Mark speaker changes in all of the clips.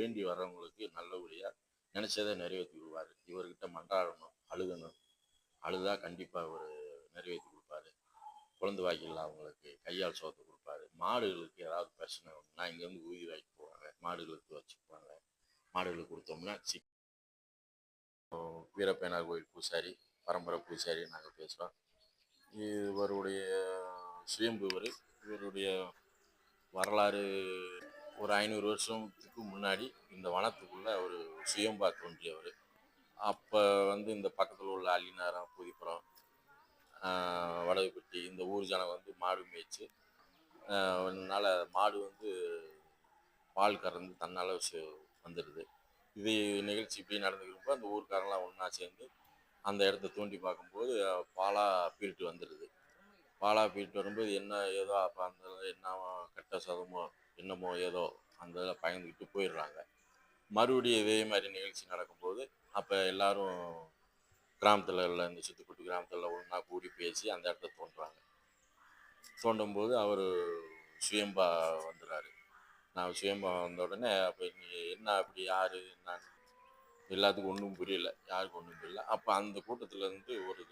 Speaker 1: வேண்டி வர்றவங்களுக்கு நல்லபடியாக நினச்சதை நிறைவேற்றி விடுவார் இவர்கிட்ட மன்றாடணும் அழுகணும். அழுதா கண்டிப்பாக அவர் நிறைவேற்றி கொடுப்பாரு. குழந்தை வாய்க்கில் அவங்களுக்கு கையால் சோத்து கொடுப்பாரு. மாடுகளுக்கு ஏதாவது பிரச்சனை ஒன்றுனா இங்கேருந்து ஊதி வாங்கி போவாங்க. மாடுகளுக்கு வச்சுக்குவாங்க மாடுகளுக்கு கொடுத்தோம்னா சி வீரப்பேனார் கோயில் பூசாரி பரம்பரை பூசாரி நாங்கள் பேசுகிறோம் இவருடைய சுயம்பு இவர். இவருடைய வரலாறு ஒரு ஐநூறு வருஷத்துக்கு முன்னாடி இந்த வனத்துக்குள்ளே ஒரு சுயம்பா தோன்றியவர். அப்போ வந்து இந்த பக்கத்தில் உள்ள அள்ளினாரம் புதிப்புறம் ஆஹ் வடகுப்பட்டி இந்த ஊர் ஜனம் வந்து மாடு மேய்ச்சி அதனால் மாடு வந்து பால் கறந்து தன்னால் வந்துடுது இது நிகழ்ச்சி இப்படி நடந்துக்கிறப்போ அந்த ஊர்க்காரங்களாம் ஒன்றா சேர்ந்து அந்த இடத்த தோண்டி பார்க்கும்போது பாலா பீரிட்டு வந்துடுது பாலா பீரிட்டு வரும்போது என்ன ஏதோ அப்போ அந்த என்ன கட்ட சதமோ என்னமோ ஏதோ அந்த இதில் பயந்துக்கிட்டு போயிடுறாங்க. மறுபடியும் இதே மாதிரி நிகழ்ச்சி நடக்கும்போது அப்போ எல்லாரும் கிராமத்தில் உள்ள இந்த சுத்துக்குட்டி கிராமத்தில் ஒன்றா கூடி பேசி அந்த இடத்த தோன்றாங்க தோண்டும் போது அவர் சுயம்பா வந்துடுறாரு நான் சுயம்பா வந்த உடனே அப்போ இங்கே என்ன அப்படி யார் என்னன்னு எல்லாத்துக்கும் ஒன்றும் புரியல. யாருக்கும் ஒன்றும் புரியல. அப்போ அந்த கூட்டத்துலேருந்து ஒரு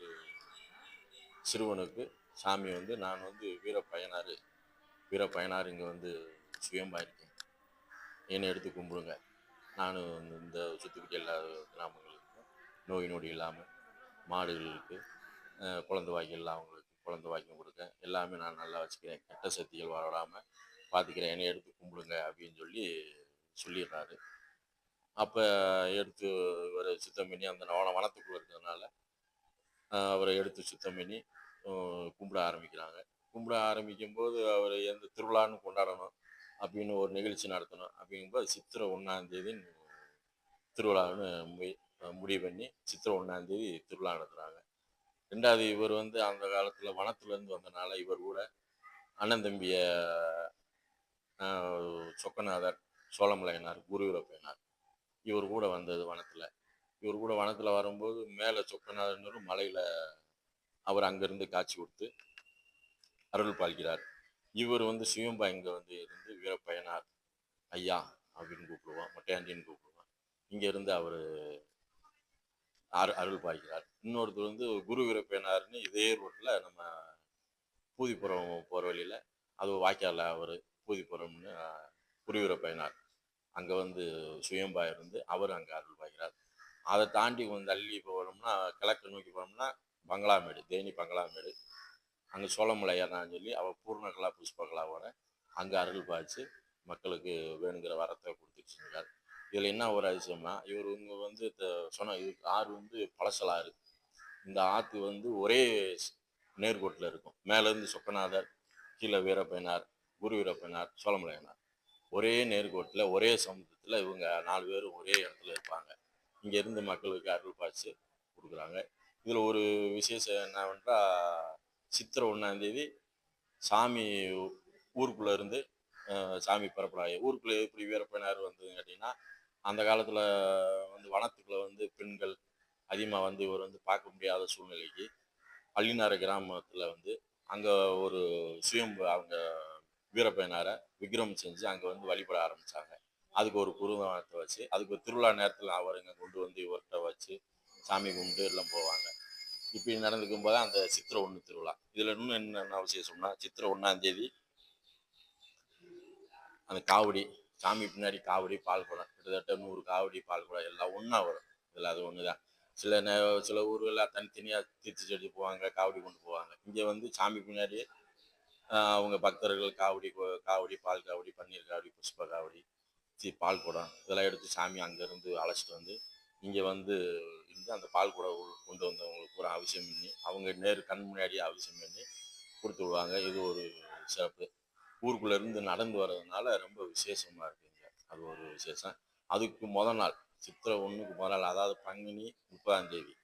Speaker 1: சிறுவனுக்கு சாமி வந்து நான் வந்து வீரப்பயனார் வீரப்பயனார் இங்கே வந்து சுயம்பா இருக்கேன் என்னை எடுத்து கும்பிடுங்க. நானும் இந்த சுற்றுக்கிட்ட எல்லா கிராமங்களுக்கும் நோய் நொடி இல்லாமல் மாடுகளுக்கு குழந்த குழந்தை அவங்களுக்கு குழந்தை வாய்க்கும் கொடுக்கேன் எல்லாமே நான் நல்லா வச்சுக்கிறேன். கெட்ட சக்திகள் வராமல் பார்த்துக்கிறேன் என்னை எடுத்து கும்பிடுங்க அப்படின்னு சொல்லி சொல்லிடுறாரு. அப்போ எடுத்து இவரை சுத்தம் பண்ணி அந்த நவன வனத்துக்குள்ளே இருக்கிறதுனால அவரை எடுத்து சுத்தம் பண்ணி கும்பிட ஆரம்பிக்கிறாங்க. கும்பிட ஆரம்பிக்கும் போது அவர் எந்த திருவிழான்னு கொண்டாடணும். அப்படின்னு ஒரு நிகழ்ச்சி நடத்தணும் அப்படிங்கும்போது சித்திரை ஒன்றாந்தேதி திருவிழான்னு முடிவு பண்ணி சித்திரை ஒன்றாந்தேதி திருவிழா நடத்துகிறாங்க ரெண்டாவது இவர் வந்து அந்த காலத்தில் வனத்துலேருந்து வந்தனால இவர் கூட அண்ணன் தம்பிய சொக்கநாதர் சோழமலையனார் குருவிரப்பையனார் இவர் கூட வந்தது வனத்தில். இவர் கூட வனத்தில் வரும்போது மேலே சொக்கநாதர் மலையில் அவர் அங்கேருந்து காட்சி கொடுத்து அருள் பாலிக்கிறார். இவர் வந்து சிவம்பா இங்கே வந்து இருந்து வீரப்பயனார். ஐயா அப்படின்னு கூப்பிடுவோம் மொட்டையாண்டின்னு கூப்பிடுவோம் இங்கே இருந்து அவர் அரு அருள் பாய்கிறார் இன்னொருத்தர் வந்து குரு வீரப்பயனார்னு இதே ரோட்டில் நம்ம பூதிப்புறம் போகிற வழியில் அது வாய்க்காலில் அவர் பூதிப்புறம்னு குரு வீரப்பயனார். அங்கே வந்து சுயம்பா இருந்து அவர் அங்கே அருள் பாய்கிறார் அதை தாண்டி கொஞ்சம் தள்ளி போனோம்னா கிழக்கு நோக்கி போனோம்னா பங்களாமேடு தேனி பங்களாமேடு அங்கே சோளமலையார்னான்னு சொல்லி அவள் பூர்ணகலா புஷ்பகலாவோட அங்கே அருள் பாய்ச்சி மக்களுக்கு வேணுங்கிற வரத்தை கொடுத்துருச்சுருக்கார் இதில் என்ன ஒரு அதிசயம்னா இவர் இவங்க வந்து சொன்ன இது ஆறு வந்து பழசலாறு. இந்த ஆற்று வந்து ஒரே நேர்கோட்டில் இருக்கும். மேலேருந்து சொக்கநாதர் கீழே வீரப்பயனார் குரு வீரப்பயனார் சோழமலையனார். ஒரே நேர்கோட்டில் ஒரே சமுத்திரத்தில் இவங்க நாலு பேரும் ஒரே இடத்துல இருப்பாங்க. இங்கேருந்து மக்களுக்கு அருள் பாய்ச்சி கொடுக்குறாங்க. இதில் ஒரு விசேஷம் என்னவென்றால் சித்திரை ஒன்றாந்தேதி சாமி ஊருக்குள்ளே இருந்து சாமி புறப்படாது ஊருக்குள்ளே எப்படி வீரப்பனார் வந்ததுன்னு கேட்டிங்கன்னா அந்த காலத்தில் வந்து வனத்துக்குள்ளே வந்து பெண்கள் அதிகமாக வந்து இவர் வந்து பார்க்க முடியாத சூழ்நிலைக்கு அள்ளினார கிராமத்தில் வந்து அங்கே ஒரு சுயம்பு அவங்க வீரப்பயனாரை விக்ரம் செஞ்சு அங்கே வந்து வழிபட ஆரம்பித்தாங்க அதுக்கு ஒரு குருவத்தை வச்சு அதுக்கு ஒரு திருவிழா நேரத்தில் அவர் இங்கே கொண்டு வந்து இவர்கிட்ட வச்சு சாமி கும்பிட்டு எல்லாம் போவாங்க. இப்படி நடந்துக்கும் போது அந்த சித்திரை ஒன்று திருவிழா. இதில் இன்னும் என்னென்ன விசேஷம்னா சித்திரை ஒன்றாம் தேதி அந்த காவடி சாமி பின்னாடி காவடி பால் குடம். கிட்டத்தட்ட நூறு காவடி பால் குடம் எல்லாம் ஒன்றா வரும். இதில் அது ஒன்று தான் சில நே சில ஊர்களில் தனித்தனியாக தீர்த்து செடி போவாங்க காவடி கொண்டு போவாங்க. இங்கே வந்து சாமி பின்னாடி அவங்க பக்தர்கள் காவடி காவடி பால் காவடி பன்னீர் காவடி புஷ்ப காவடி பால் குடம் இதெல்லாம் எடுத்து சாமி அங்கேருந்து அழைச்சிட்டு வந்து இங்கே வந்து இருந்து அந்த பால் கூட கொண்டு வந்தவங்களுக்கு ஒரு அவசியம் பண்ணி அவங்க நேரு கண் முன்னாடியே அவசியம் பண்ணி கொடுத்து விடுவாங்க. இது ஒரு சிறப்பு. ஊருக்குள்ளேருந்து நடந்து வர்றதுனால ரொம்ப விசேஷமா இருக்குங்க அது ஒரு விசேஷம். அதுக்கு முத நாள் சித்திரை ஒன்றுக்கு முத நாள் அதாவது பங்குனி முப்பதாம் தேதி.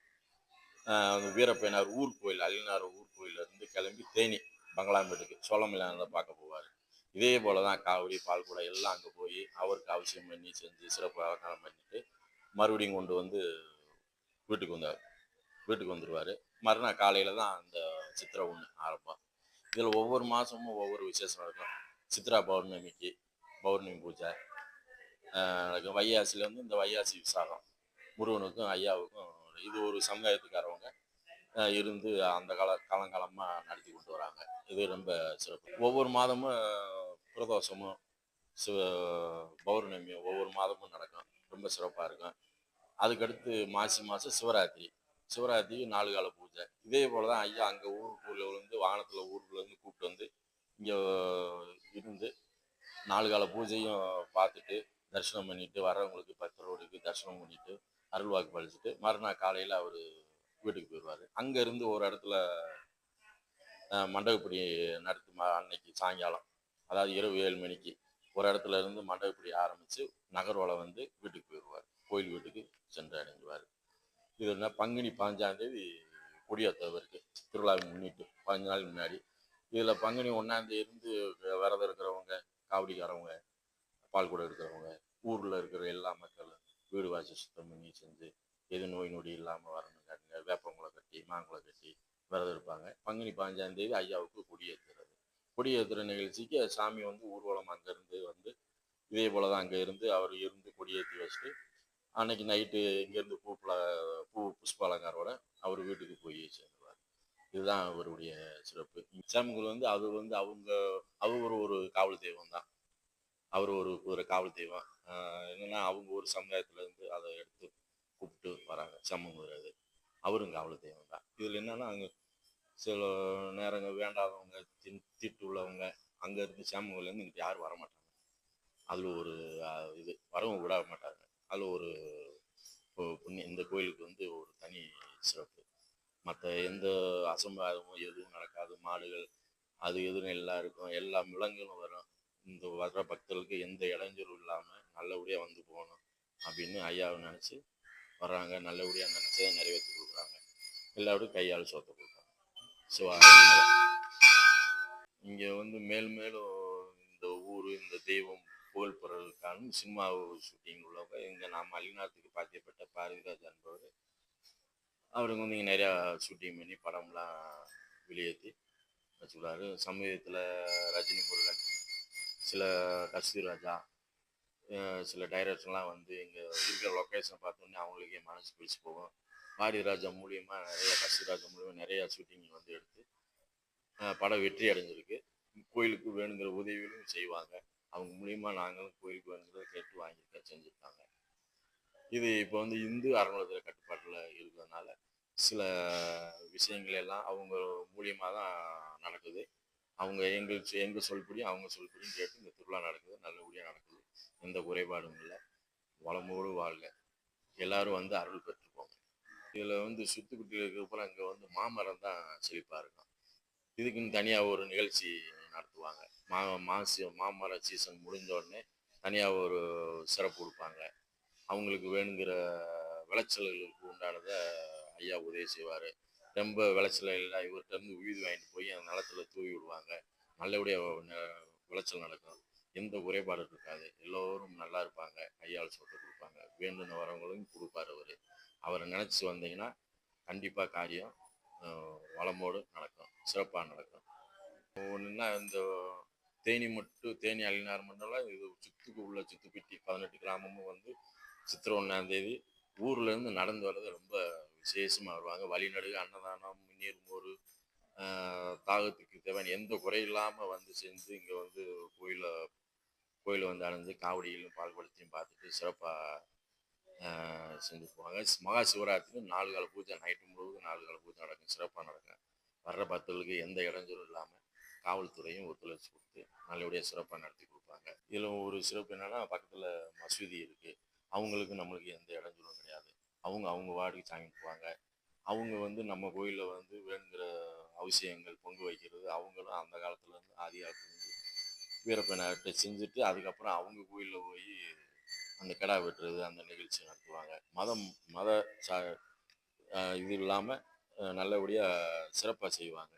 Speaker 1: அந்த வீரப்பயனார் ஊர் கோயில் அழினார் ஊர் கோயிலேருந்து கிளம்பி தேனி பங்களாமேட்டுக்கு சோழமிலான பார்க்க போவார். இதே போல தான் காவடி பால் கூட எல்லாம் அங்கே போய் அவருக்கு அவசியம் பண்ணி செஞ்சு சிறப்பு அலங்காரம் பண்ணிட்டு மறுபடியும் கொண்டு வந்து வீட்டுக்கு வந்தார் வீட்டுக்கு வந்துடுவார் மறுநாள் காலையில் தான் அந்த சித்திரை ஒன்று ஆரம்பம். இதில் ஒவ்வொரு மாதமும் ஒவ்வொரு விசேஷம் நடக்கும். சித்ரா பௌர்ணமிக்கு பௌர்ணமி பூஜை நடக்கும். வைகாசியில் வந்து இந்த வையாசி விசாகம். முருகனுக்கும் ஐயாவுக்கும் இது ஒரு சமுதாயத்துக்காரவங்க இருந்து அந்த கால காலங்காலமாக நடத்தி கொண்டு வராங்க. இது ரொம்ப சிறப்பு. ஒவ்வொரு மாதமும் பிரதோஷமும் சு பௌர்ணமியும் ஒவ்வொரு மாதமும் நடக்கும். ரொம்ப சிறப்பாக இருக்கும். அதுக்கடுத்து மாசி மாதம் சிவராத்திரி. சிவராத்திரி நாலு கால பூஜை. இதே போல் தான் ஐயா அங்கே ஊருக்குள்ளே வந்து வாகனத்தில் ஊருக்குள்ளேருந்து கூப்பிட்டு வந்து இங்கே இருந்து நாலு கால பூஜையும் பார்த்துட்டு தரிசனம் பண்ணிட்டு வர்றவங்களுக்கு பக்தர்களுக்கு தரிசனம் பண்ணிட்டு அருள்வாக்கு பழிச்சுட்டு மறுநாள் காலையில் அவர் வீட்டுக்கு போயிடுவார். அங்கேருந்து ஒரு இடத்துல மண்டபப்படி நடத்தும் அன்னைக்கு சாயங்காலம் அதாவது இரவு ஏழு மணிக்கு ஒரு இடத்துல இருந்து மண்டபப்படி ஆரம்பித்து நகர்வலை வந்து வீட்டுக்கு போயிடுவார். கோயில் வீட்டுக்கு சென்று அடைஞ்சுவார் இது என்ன? பங்குனி பாஞ்சாம் தேதி கொடியேற்றவருக்கு திருவிழாவை முன்னிட்டு பதினஞ்சு நாள் முன்னாடி. இதில் பங்குனி ஒன்றாந்தேதி இருந்து விரதம் இருக்கிறவங்க காவடிக்காரவங்க பால் கூட இருக்கிறவங்க ஊரில் இருக்கிற எல்லா மக்களும் வீடு வாசி சுத்தம் பண்ணி செஞ்சு எது நோய் நொடி இல்லாமல் வரணுங்காட்டுங்க வேப்பங்குளை கட்டி மாங்குளை கட்டி விரதம் இருப்பாங்க. பங்குனி பாஞ்சாம் தேதி ஐயாவுக்கு கொடியேற்றுறது. கொடியேற்றுற நிகழ்ச்சிக்கு சாமி வந்து ஊர்வலம் அங்கேருந்து வந்து இதே போல தான் அங்கே இருந்து அவர் இருந்து கொடியேற்றி வச்சுட்டு அன்னைக்கு நைட்டு இங்கேருந்து பூ பல பூ புஷ்ப அலங்காரோட அவர் வீட்டுக்கு போய் சேர்ந்துருவார். இதுதான் அவருடைய சிறப்பு. சாமிகள் வந்து அது வந்து அவங்க அவர் ஒரு காவல் தெய்வம் தான். அவர் ஒரு ஒரு காவல் தெய்வம். என்னன்னா அவங்க ஒரு சமுதாயத்துல இருந்து அதை எடுத்து கூப்பிட்டு வராங்க. சமங்குறது அவரும் காவல் தெய்வம் தான். இதில் என்னன்னா அங்கே சில நேரங்கள் வேண்டாதவங்க தின் திட்டு உள்ளவங்க அங்கே இருந்து சேமங்கள்லேருந்து இங்கிட்ட யாரும் வர மாட்டாங்க அதில் ஒரு இது வரவும் விட மாட்டாங்க அதில் ஒரு புண்ணிய புண்ணியம் இந்த கோயிலுக்கு வந்து ஒரு தனி சிறப்பு. மற்ற எந்த அசம்பாதமும் எதுவும் நடக்காது. மாடுகள் அது எதுவும் எல்லாம் இருக்கும். எல்லா விலங்குகளும் வரும். இந்த வர்ற பக்தர்களுக்கு எந்த இடைஞ்சலும் இல்லாமல் நல்லபடியாக வந்து போகணும் அப்படின்னு ஐயாவை நினச்சி வர்றாங்க. நல்லபடியாக நினச்சதை நிறைவேற்றி கொடுக்குறாங்க. எல்லாரும் கையால் சோத்த கொடுக்குறாங்க சிவா இங்கே வந்து மேலும் மேலும் இந்த ஊர் இந்த தெய்வம் புகழ் பெறதுக்கான சினிமா ஷூட்டிங் இங்கே நாம் அலிநாத்துக்கு பாத்தியப்பட்ட பாரதிராஜ் என்பவர் அவருக்கு வந்து இங்கே நிறையா ஷூட்டிங் பண்ணி படம்லாம் வெளியேற்றி வச்சுக்கிறாரு சமீபத்தில் ரஜினி முருகன் சில கஸ்தூரி ராஜா சில டைரக்டர்லாம் வந்து இங்கே இருக்கிற லொக்கேஷன் பார்த்தோன்னே அவங்களுக்கே மனசு பிடிச்சி போகும். பாரதிராஜா மூலியமாக நிறைய கஸ்தூரி ராஜா மூலியமாக நிறையா ஷூட்டிங் வந்து எடுத்து படம் வெற்றி அடைஞ்சிருக்கு. கோயிலுக்கு வேணுங்கிற உதவிகளும் செய்வாங்க. அவங்க மூலியமா நாங்களும் கோயிலுக்கு வந்து கேட்டு வாங்கியிருக்க செஞ்சுருக்காங்க இது இப்போ வந்து இந்து அறநிலையத்துறை கட்டுப்பாட்டில் இருக்கிறதுனால சில விஷயங்கள் எல்லாம் அவங்க மூலியமாக தான் நடக்குது. அவங்க எங்கள் எங்கள் எங்க சொல்படி அவங்க சொல்படியும் கேட்டு இந்த திருவிழா நடக்குது. நல்லபடியாக நடக்குது. எந்த குறைபாடும் இல்லை. வளமோடு வாழ்க. எல்லாரும் வந்து அருள் பெற்றுப்போங்க இதில் வந்து சுத்துக்குட்டியில் இருக்கிறப்பறம் அங்கே வந்து மாமரம் தான் செழிப்பாக இருக்கும். இதுக்குன்னு தனியாக ஒரு நிகழ்ச்சி நடத்துவாங்க. மா மாசி மாமர சீசன் முடிஞ்ச உடனே தனியாக ஒரு சிறப்பு கொடுப்பாங்க. அவங்களுக்கு வேணுங்கிற விளைச்சல்களுக்கு உண்டானதை ஐயா உதவி செய்வார். ரொம்ப விளைச்சல் இல்லை இவர்கிட்ட இருந்து உயிர் வாங்கிட்டு போய் அந்த நிலத்துல தூவி விடுவாங்க. நல்லபடியாக விளைச்சல் நடக்கும். எந்த குறைபாடும் இருக்காது. எல்லோரும் நல்லா இருப்பாங்க. ஐயாவில் சொல்லிட்டு கொடுப்பாங்க. வேண்டுன வரவங்களும் கொடுப்பாரு அவர். அவரை நினச்சி வந்தீங்கன்னா கண்டிப்பாக காரியம் வளமோடு நடக்கும். சிறப்பாக நடக்கும். ஒன்றுன்னா இந்த தேனி மட்டும் தேனி அழினார் மண்டலம் இது சுத்துக்கு உள்ள சுத்துப்பிட்டி பதினெட்டு கிராமமும் வந்து சித்திரை ஒன்றாந்தேதி ஊர்லேருந்து நடந்து வர்றது ரொம்ப விசேஷமாக வருவாங்க. வழிநடுக அன்னதானம் நீர் மோர் தாகத்துக்கு தேவையான எந்த குறை இல்லாமல் வந்து செஞ்சு இங்கே வந்து கோயில கோயிலை வந்து அடைஞ்சு காவடியிலும் பால் குடத்தையும் பார்த்துட்டு சிறப்பாக செஞ்சு போவாங்க. மகா சிவராத்திரி நாலு கால பூஜை நைட்டு முழுவதும் நாலு கால பூஜை நடக்கும். சிறப்பாக நடக்கும். வர்ற பக்தர்களுக்கு எந்த இடைஞ்சலும் இல்லாமல் காவல்துறையும் ஒத்துழைச்சு கொடுத்து நல்லபடியாக சிறப்பாக நடத்தி கொடுப்பாங்க. இதில் ஒரு சிறப்பு என்னன்னா பக்கத்தில் மசூதி இருக்குது அவங்களுக்கு நம்மளுக்கு எந்த இடைஞ்சலும் கிடையாது. அவங்க அவங்க வார்டுக்கு சாமி போவாங்க அவங்க வந்து நம்ம கோயிலில் வந்து வேணுங்கிற அவசியங்கள் பொங்கு வைக்கிறது அவங்களும் அந்த காலத்துலேருந்து ஆதி காலத்துலேருந்து வீரப்பனாட்ட செஞ்சுட்டு அதுக்கப்புறம் அவங்க கோயிலில் போய் அந்த கிடா வெட்டுறது அந்த நிகழ்ச்சி நடத்துவாங்க. மதம் மத சா இது இல்லாமல் நல்லபடியாக சிறப்பாக செய்வாங்க.